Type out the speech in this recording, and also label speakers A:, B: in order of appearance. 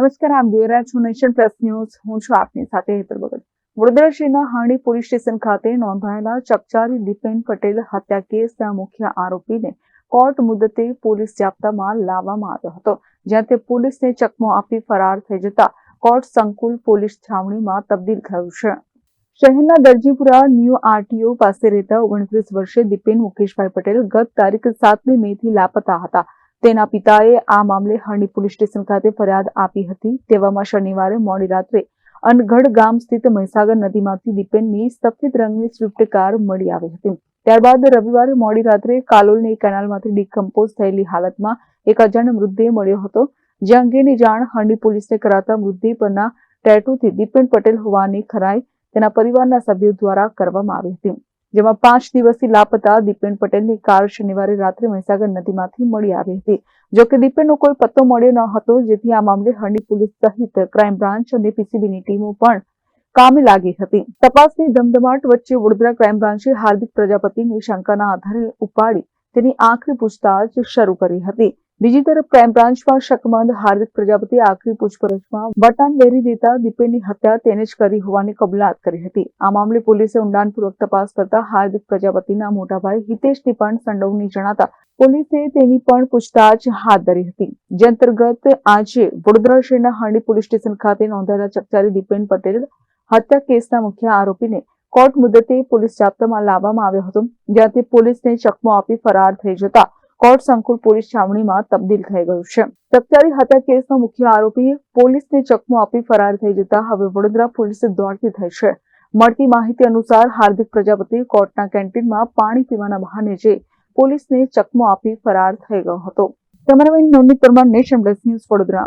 A: નમસ્કાર આમ જોઈ છો નેશન પ્લસ ન્યૂઝ. હું છું આપની સાથે હેતર ભગત. વડોદરા હાંડી પોલીસ સ્ટેશન ખાતે નોંધાયેલા ચકચારી દીપેન પટેલ હત્યા કેસના મુખ્ય આરોપીને કોર્ટ મુદતે પોલીસ જાપ્તામાં લાવવામાં આવ્યો હતો, જ્યાં તે પોલીસને ચકમો આપી ફરાર થઈ જતા કોર્ટ સંકુલ પોલીસ છાવણીમાં તબદીલ થયું છે. શહેરના દરજીપુરા ન્યૂ આરટીઓ પાસે રહેતા ઓગણત્રીસ વર્ષે દીપેન મુકેશભાઈ પટેલ ગત તારીખ સાતમી મે થી લાપતા હતા. તેના પિતાએ આ મામલે હરણી પોલીસ સ્ટેશન ખાતે ફરિયાદ આપી હતી. તેવામાં શનિવારે મોડી રાત્રે અનગઢ ગામ સ્થિત મહીસાગર નદીમાંથી દીપેનની સફેદ રંગની સ્વિફ્ટ કાર મળી આવી હતી. ત્યારબાદ રવિવારે મોડી રાત્રે કાલોલની કેનાલમાંથી ડિકમ્પોઝ થયેલી હાલતમાં એક અજાણ મૃતદેહ મળ્યો હતો. જે અંગેની જાણ હરણી પોલીસને કરાતા મૃતદેહ પરના ટેટુથી દીપેન પટેલ હોવાની ખરાઈ તેના પરિવારના સભ્યો દ્વારા કરવામાં આવી હતી. જેમાં પાંચ દિવસથી લાપતા દીપેન પટેલની કાર શનિવારે રાત્રે મહીસાગર નદીમાંથી મળી આવી હતી. જોકે દીપેનનો કોઈ પત્તો મળ્યો ન હતો, જેથી આ મામલે હરણી પોલીસ સહિત ક્રાઇમ બ્રાન્ચ અને પીસીબીની ટીમો પણ કામે લાગી હતી. તપાસની ધમધમાટ વચ્ચે વડોદરા ક્રાઇમ બ્રાન્ચે હાર્દિક પ્રજાપતિની શંકાના આધારે ઉપાડી તેની આખરી પૂછતાછ શરૂ કરી હતી. બીજી તરફ ક્રાઇમ બ્રાન્ચમાં શકમંદ હાર્દિક પ્રજાપતિ આખરી પૂછપરછમાં વટાણ વેરી દેતા દીપેનની હત્યા તેને જ કરી હોવાની કબૂલાત કરી હતી. આ મામલે પોલીસે ઊંડાણપૂર્વક તપાસ કરતા હાર્દિક પ્રજાપતિના મોટાભાઈ હિતેશની પણ સંડોવણી જણાતા પોલીસે તેની પણ પૂછતાછ હાથ ધરી હતી. જે અંતર્ગત આજે વડોદરા શહેરના હાંડી પોલીસ સ્ટેશન ખાતે નોંધાયેલા ચકચારી દીપેન પટેલ હત્યા કેસના મુખ્ય આરોપીને કોર્ટ મુદતે પોલીસ જાપ્તામાં લાવવામાં આવ્યો હતો જ્યાં તે પોલીસને ચકમો આપી ફરાર થઈ જતા કોર્ટ સંકુલ પોલીસ છાવણીમાં તબદીલ થઈ ગયું છે. સત્યારી હત્યા કેસનો મુખ્ય આરોપી પોલીસને ચકમો આપી ફરાર થઈ જતા હવે વડોદરા પોલીસ દોડતી થઈ છે. મળતી માહિતી અનુસાર હાર્દિક પ્રજાપતિ કોર્ટના કેન્ટીનમાં પાણી પીવાના બહાને જઈ પોલીસને ચકમો આપી ફરાર થઈ ગયો હતો. Cameraman Navneet Parmar, nation plus news Vadodara.